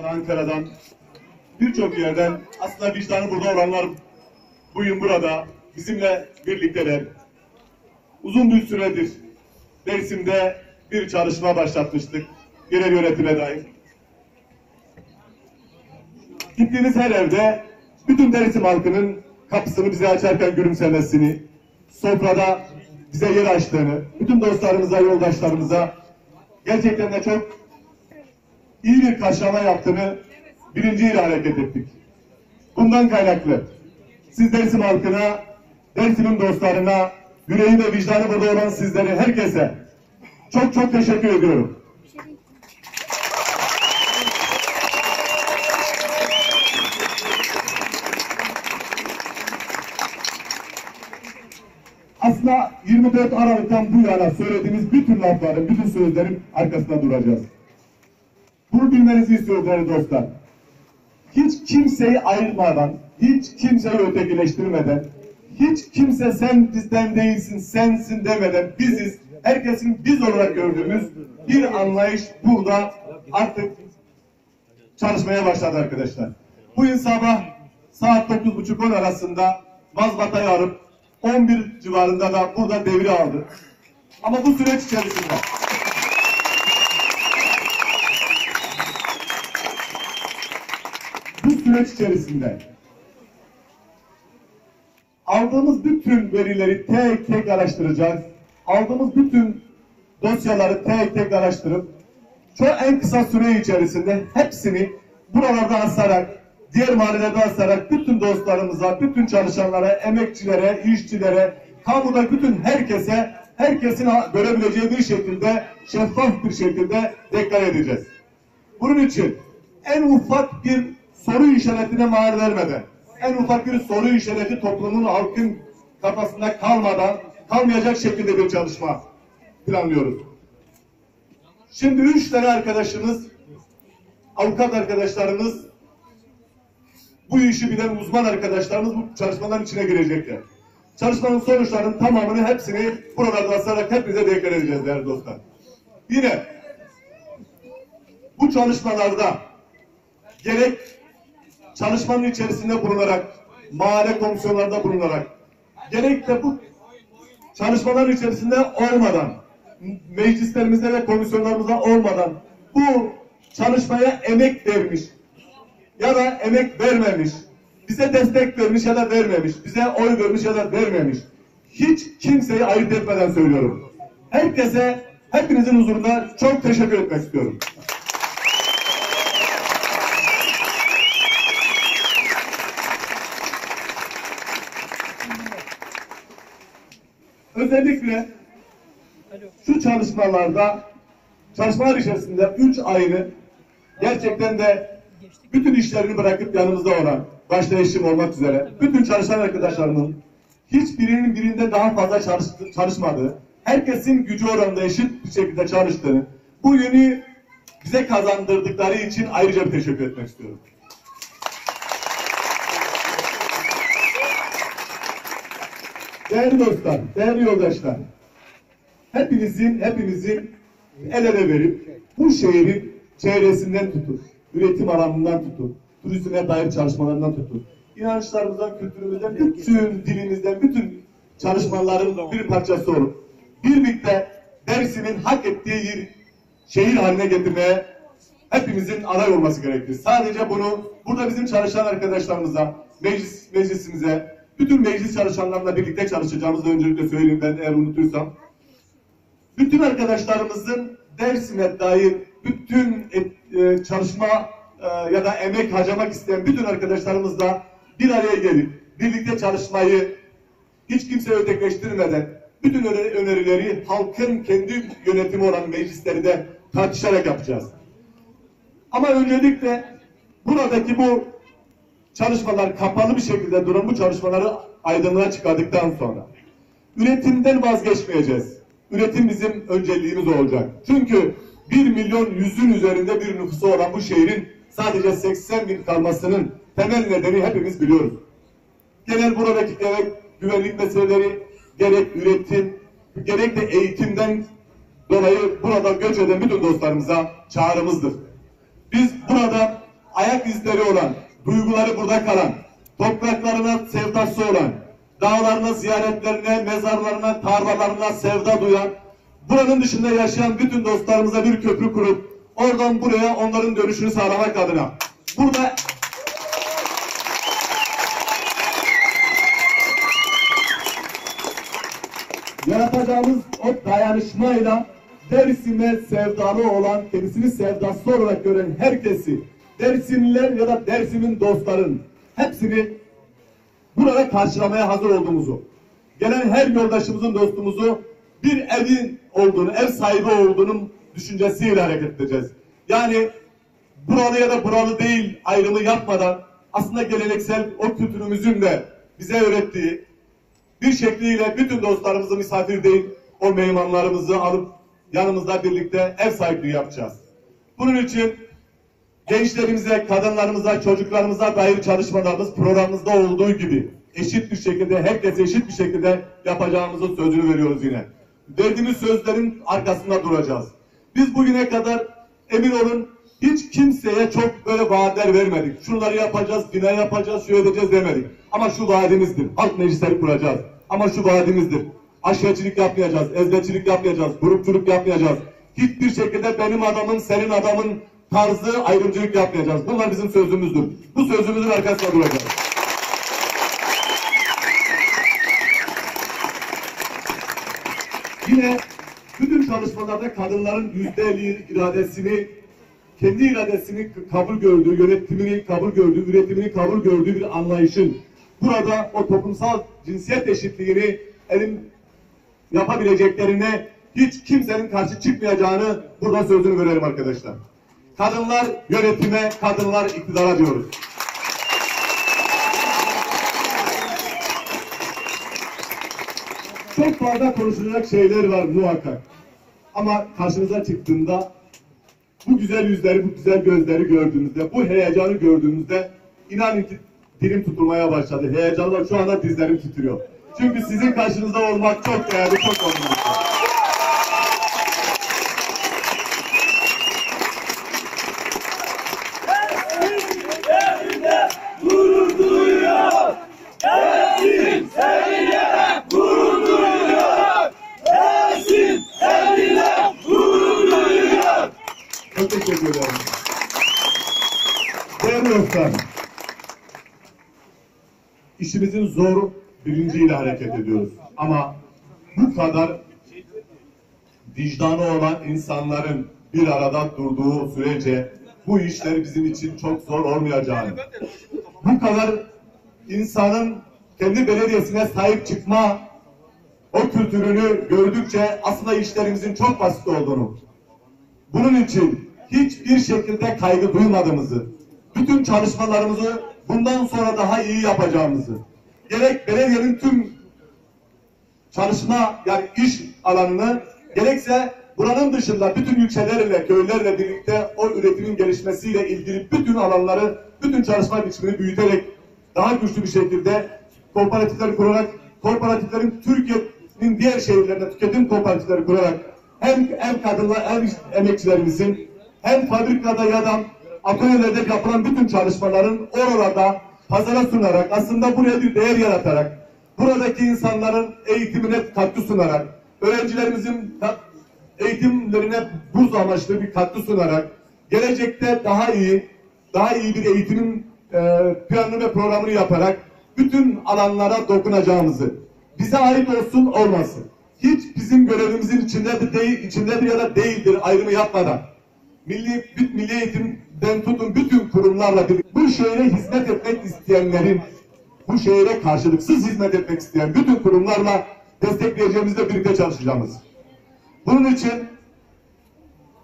Ankara'dan birçok yerden aslında vicdanı burada olanlar bugün burada bizimle birlikteler. Uzun bir süredir Dersim'de bir çalışma başlatmıştık. Genel yönetime dair. Gittiğimiz her evde bütün Dersim halkının kapısını bize açarken gülümsemesini, sofrada bize yer açtığını, bütün dostlarımıza, yoldaşlarımıza gerçekten de çok iyi bir karşılama yaptığını birinciyle hareket ettik. Bundan kaynaklı siz Dersim halkına, Dersim'in dostlarına, yüreği ve vicdanı burada olan sizlere, herkese çok çok teşekkür ediyorum. Aslında 24 Aralık'tan bu yana söylediğimiz bütün lafların, bütün sözlerin arkasında duracağız. Bilmenizi istiyoruz değerli dostlar. Hiç kimseyi ayırmadan, hiç kimseyi ötekileştirmeden, hiç kimse sen bizden değilsin, sensin demeden biziz, herkesin biz olarak gördüğümüz bir anlayış burada artık çalışmaya başladı arkadaşlar. Bugün sabah saat 9.30-10 arasında mazbatayı arıp 11 civarında da burada devri aldı. Ama bu süreç içerisinde bu süreç içerisinde aldığımız bütün verileri tek tek araştıracağız. Aldığımız bütün dosyaları tek tek araştırıp çok en kısa süre içerisinde hepsini buralarda asarak, diğer mahallelerde asarak bütün dostlarımıza, bütün çalışanlara, emekçilere, işçilere, kamuda bütün herkese, herkesin görebileceği bir şekilde, şeffaf bir şekilde deklar edeceğiz. Bunun için en ufak bir soru işaretine mahal vermeden, en ufak bir soru işareti toplumun, halkın kafasında kalmadan, kalmayacak şekilde bir çalışma planlıyoruz. Şimdi üç tane arkadaşımız, avukat arkadaşlarımız, bu işi bilen uzman arkadaşlarımız bu çalışmaların içine girecekler. Çalışmanın sonuçlarının tamamını hepsini burada basarak hepinize deklar edeceğiz değerli dostlar. Yine bu çalışmalarda gerek çalışmanın içerisinde bulunarak, mahalle komisyonlarında bulunarak, gerek de bu çalışmaların içerisinde olmadan, meclislerimizde ve komisyonlarımızda olmadan bu çalışmaya emek vermiş ya da emek vermemiş, bize destek vermiş ya da vermemiş, bize oy vermiş ya da vermemiş. Hiç kimseyi ayırt etmeden söylüyorum. Herkese, hepinizin huzurunda çok teşekkür etmek istiyorum. Özellikle şu çalışmalarda çalışmalar içerisinde üç ayını gerçekten de bütün işlerini bırakıp yanımızda olan başta eşim olmak üzere bütün çalışan arkadaşlarımın hiçbirinin birinde daha fazla çalış, çalışmadığı, herkesin gücü oranında eşit bir şekilde çalıştığını, bu yönü bize kazandırdıkları için ayrıca bir teşekkür etmek istiyorum. Değerli dostlar, değerli yoldaşlar, hepinizin, hepimizin el ele verip bu şehrin çevresinden tutun, üretim alanından tutun, turizme dair çalışmalarından tutun, inançlarımızdan, kültürümüzden, bütün dilimizden, bütün çalışmaların bir parçası olup birlikte Dersim'in hak ettiği bir şehir haline getirmeye hepimizin aday olması gerekir. Sadece bunu burada bizim çalışan arkadaşlarımıza, meclis, meclisimize, bütün meclis çalışanlarla birlikte çalışacağımızı öncelikle söyleyeyim ben eğer unutursam. Bütün arkadaşlarımızın Dersim'e dair bütün et, e, çalışma e, ya da emek harcamak isteyen bütün arkadaşlarımızla bir araya gelip birlikte çalışmayı hiç kimse ötekileştirmeden bütün önerileri halkın kendi yönetimi olan meclisleri de tartışarak yapacağız. Ama öncelikle buradaki bu çalışmalar kapalı bir şekilde duran bu çalışmaları aydınlığa çıkardıktan sonra üretimden vazgeçmeyeceğiz. Üretim bizim önceliğimiz olacak. Çünkü 1 milyon yüzün üzerinde bir nüfusu olan bu şehrin sadece 80 bin kalmasının temel nedeni hepimiz biliyoruz. Genel buradaki gerek güvenlik meseleleri, gerek üretim, gerek de eğitimden dolayı burada göç eden bütün dostlarımıza çağrımızdır. Biz burada ayak izleri olan, duyguları burada kalan, topraklarına sevdası olan, dağlarına, ziyaretlerine, mezarlarına, tarlalarına sevda duyan, buranın dışında yaşayan bütün dostlarımıza bir köprü kurup, oradan buraya onların dönüşünü sağlamak adına. Burada yaratacağımız o dayanışmayla Dersim'e sevdalı olan, kendisini sevdası olarak gören herkesi, Dersimliler ya da Dersim'in dostların hepsini burada karşılamaya hazır olduğumuzu, gelen her yoldaşımızın dostumuzu bir evin olduğunu, ev sahibi olduğunun düşüncesiyle hareket edeceğiz. Yani buralı ya da buralı değil ayrımı yapmadan aslında geleneksel o kültürümüzün de bize öğrettiği bir şekliyle bütün dostlarımızı misafir değil, o meymanlarımızı alıp yanımızda birlikte ev sahipliği yapacağız. Bunun için gençlerimize, kadınlarımıza, çocuklarımıza dair çalışmalarımız programımızda olduğu gibi eşit bir şekilde, herkese eşit bir şekilde yapacağımızın sözünü veriyoruz yine. Verdiğimiz sözlerin arkasında duracağız. Biz bugüne kadar emin olun hiç kimseye çok böyle vaatler vermedik. Şunları yapacağız, bina yapacağız, şu edeceğiz demedik. Ama şu vaadimizdir. Halk meclisleri kuracağız. Ama şu vaadimizdir. Aşiretçilik yapmayacağız, ezberçilik yapmayacağız, grupçuluk yapmayacağız. Hiçbir şekilde benim adamın, senin adamın tarzı ayrımcılık yapmayacağız. Bunlar bizim sözümüzdür. Bu sözümüzün arkasında duracağız. Yine bütün çalışmalarda kadınların yüzde elli iradesini kendi iradesini kabul gördüğü, yönetimini kabul gördüğü, üretimini kabul gördüğü bir anlayışın burada o toplumsal cinsiyet eşitliğini elim yapabileceklerine hiç kimsenin karşı çıkmayacağını burada sözünü verelim arkadaşlar. Kadınlar yönetime, kadınlar iktidara diyoruz. Çok fazla konuşulacak şeyler var muhakkak. Ama karşınıza çıktığında bu güzel yüzleri, bu güzel gözleri gördüğünüzde, bu heyecanı gördüğünüzde inanın ki dilim tutulmaya başladı. Heyecanla şu anda dizlerim titriyor. Çünkü sizin karşınızda olmak çok değerli, çok onurlu. Evinde gurur duyuyor. Dersim seninle gurur duyuyor. Dersim seninle gurur duyuyor. Çok teşekkür ederim. Değerli dostlar, işimizin zor bilinciyle hareket ediyoruz. Ama bu kadar vicdanı olan insanların bir arada durduğu sürece bu işler bizim için çok zor olmayacağını, bu kadar insanın kendi belediyesine sahip çıkma o kültürünü gördükçe aslında işlerimizin çok basit olduğunu, bunun için hiçbir şekilde kaygı duymadığımızı, bütün çalışmalarımızı bundan sonra daha iyi yapacağımızı, gerek belediyenin tüm çalışma yani iş alanını gerekse buranın dışında bütün ilçelerle, köylerle birlikte o üretimin gelişmesiyle ilgili bütün alanları, bütün çalışma biçimini büyüterek daha güçlü bir şekilde kooperatifler kurarak, kooperatiflerin Türkiye'nin diğer şehirlerinde tüketim kooperatifleri kurarak hem hem kadınlar hem emekçilerimizin hem fabrikada ya da atölyelerde yapılan bütün çalışmaların oralarda pazara sunarak aslında buraya bir değer yaratarak buradaki insanların eğitimine katkı sunarak öğrencilerimizin eğitimlerine burs amaçlı bir katkı sunarak gelecekte daha iyi daha iyi bir eğitimin e, planını ve programını yaparak bütün alanlara dokunacağımızı bize ait olsun olmasın hiç bizim görevimizin içindedir değil içindedir ya da değildir ayrımı yapmadan milli milli eğitimden tutun bütün kurumlarla birlikte bu şehre hizmet etmek isteyenlerin bu şehre karşılıksız hizmet etmek isteyen bütün kurumlarla destekleyeceğimizle birlikte çalışacağımız. Bunun için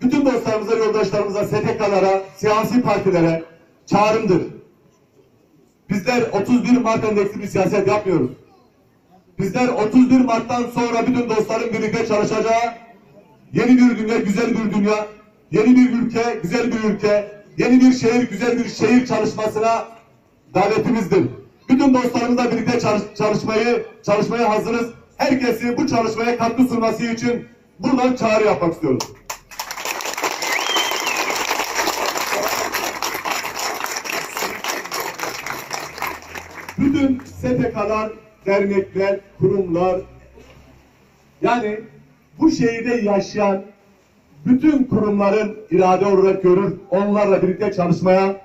bütün dostlarımıza, yoldaşlarımıza, STK'lara, siyasi partilere çağrımdır. Bizler 31 Mart endeksli bir siyaset yapmıyoruz. Bizler 31 Mart'tan sonra bütün dostların birlikte çalışacağı yeni bir dünya, güzel bir dünya, yeni bir ülke, güzel bir ülke, yeni bir şehir, güzel bir şehir çalışmasına davetimizdir. Bütün dostlarımızla birlikte çalış- çalışmayı, çalışmaya hazırız. Herkesi bu çalışmaya katkı sunması için buradan çağrı yapmak istiyoruz. bütün STK'lar, dernekler, kurumlar, yani bu şehirde yaşayan bütün kurumların irade olarak görür, onlarla birlikte çalışmaya,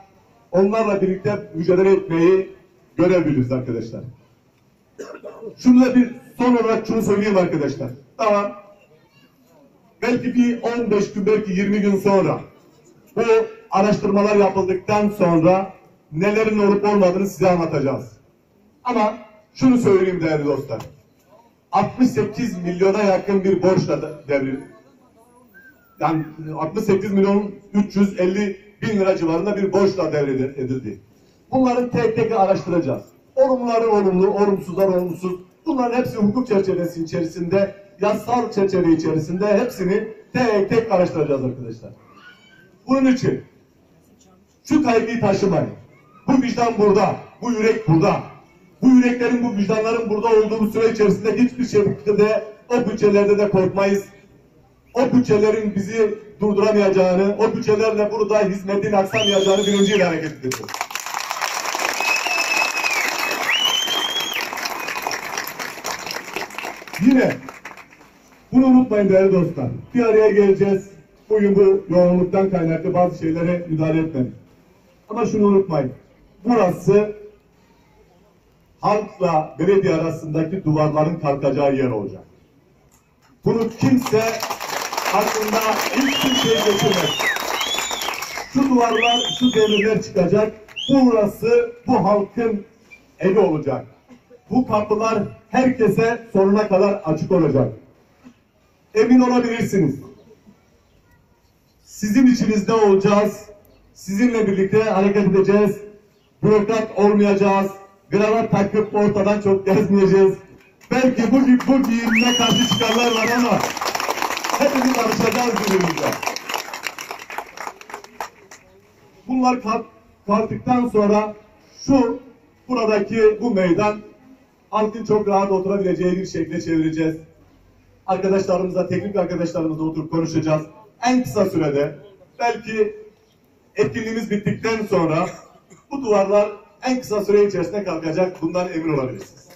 onlarla birlikte mücadele etmeyi görev biliriz arkadaşlar. Şunu da bir son olarak şunu söyleyeyim arkadaşlar. Tamam. Belki bir 15 gün, belki 20 gün sonra bu araştırmalar yapıldıktan sonra nelerin olup olmadığını size anlatacağız. Ama şunu söyleyeyim değerli dostlar. 68 milyona yakın bir borçla devri. Yani 68 milyon 350 bin lira civarında bir borçla devredildi. Bunları tek tek araştıracağız. Olumluları olumlu, olumsuzlar olumsuz. Bunların hepsi hukuk çerçevesi içerisinde, yasal çerçeve içerisinde hepsini tek tek araştıracağız arkadaşlar. Bunun için şu kaygıyı taşımayın. Bu vicdan burada, bu yürek burada. Bu yüreklerin, bu vicdanların burada olduğu süre içerisinde hiçbir şekilde o bütçelerde de korkmayız. O bütçelerin bizi durduramayacağını, o bütçelerle burada hizmetin aksamayacağını bilinciyle hareket edeceğiz. Yine bunu unutmayın değerli dostlar. Bir araya geleceğiz. Bugün bu yoğunluktan kaynaklı bazı şeylere müdahale etmedik. Ama şunu unutmayın. Burası halkla belediye arasındaki duvarların kalkacağı yer olacak. Bunu kimse aklında hiçbir şey geçirmez. Şu duvarlar, şu demirler çıkacak. Burası bu halkın evi olacak. Bu kapılar herkese sonuna kadar açık olacak. Emin olabilirsiniz. Sizin içinizde olacağız. Sizinle birlikte hareket edeceğiz. Bürokrat olmayacağız. Kravat takıp ortadan çok gezmeyeceğiz. Belki bu, gi- bu giyimine karşı çıkanlar var ama hepimiz alışacağız birbirimize. Bunlar kalk, kalktıktan sonra şu buradaki bu meydan halkın çok rahat oturabileceği bir şekilde çevireceğiz. Arkadaşlarımızla, teknik arkadaşlarımızla oturup konuşacağız. En kısa sürede belki etkinliğimiz bittikten sonra bu duvarlar en kısa süre içerisinde kalkacak. Bundan emin olabilirsiniz.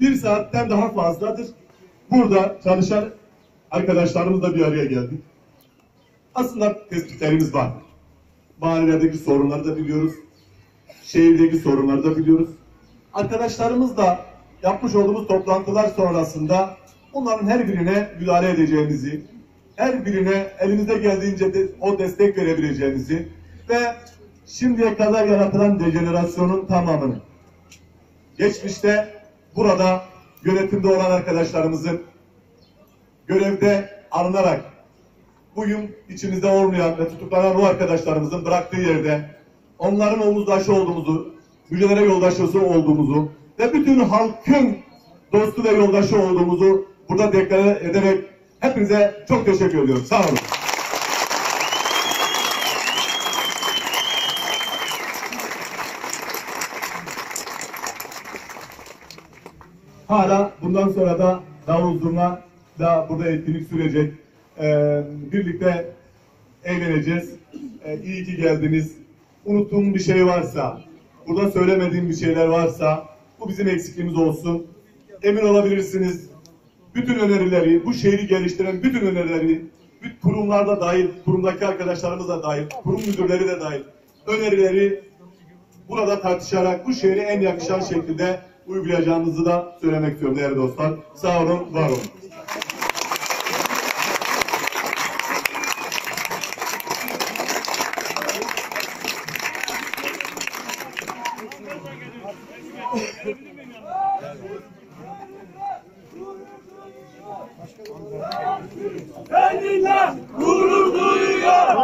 Bir, saatten daha fazladır. Burada çalışan arkadaşlarımızla bir araya geldik. Aslında tespitlerimiz var. Mahallelerdeki sorunları da biliyoruz. Şehirdeki sorunları da biliyoruz. Arkadaşlarımızla yapmış olduğumuz toplantılar sonrasında bunların her birine müdahale edeceğimizi, her birine elimizde geldiğince de o destek verebileceğimizi ve şimdiye kadar yaratılan dejenerasyonun tamamını geçmişte burada yönetimde olan arkadaşlarımızın görevde alınarak bugün içimizde olmayan ve tutuklanan o arkadaşlarımızın bıraktığı yerde onların omuzdaşı olduğumuzu, mücadele yoldaşı olduğumuzu ve bütün halkın dostu ve yoldaşı olduğumuzu burada deklare ederek hepinize çok teşekkür ediyorum. Sağ olun. Hala bundan sonra da davul zurna da burada etkinlik sürecek. Ee, birlikte eğleneceğiz. Ee, iyi ki geldiniz. Unuttuğum bir şey varsa, burada söylemediğim bir şeyler varsa bu bizim eksikliğimiz olsun. Emin olabilirsiniz. Bütün önerileri, bu şehri geliştiren bütün önerileri, bütün kurumlarda dahil, kurumdaki arkadaşlarımız da dahil, kurum müdürleri de dahil, önerileri burada tartışarak bu şehri en yakışan şekilde uygulayacağımızı da söylemek istiyorum değerli dostlar. Sağ olun, var olun. Seninle gurur duyuyor.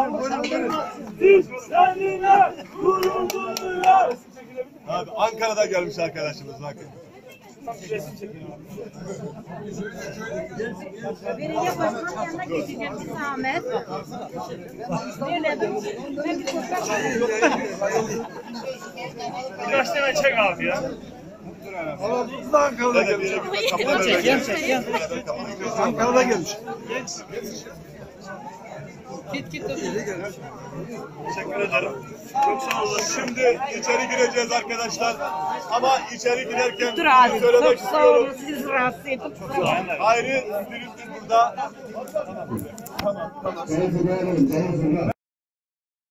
Seninle gurur duyuyor. Abi Ankara'da gelmiş arkadaşımız bakın. Belediye başkanının yanına Ahmet. Söyledim. Ben bir Birkaç tane çek abi ya. Ankara'da gelmiş. Çekiyorum, çekiyorum. Ankara'dan gelmiş. Teşekkür ederim. Çok sağ olun. Şimdi içeri gireceğiz arkadaşlar. Ama içeri girerken Dur abi. söylemek Çok sağ olun. Sizi rahatsız ettim. Hayri müdürümüz burada.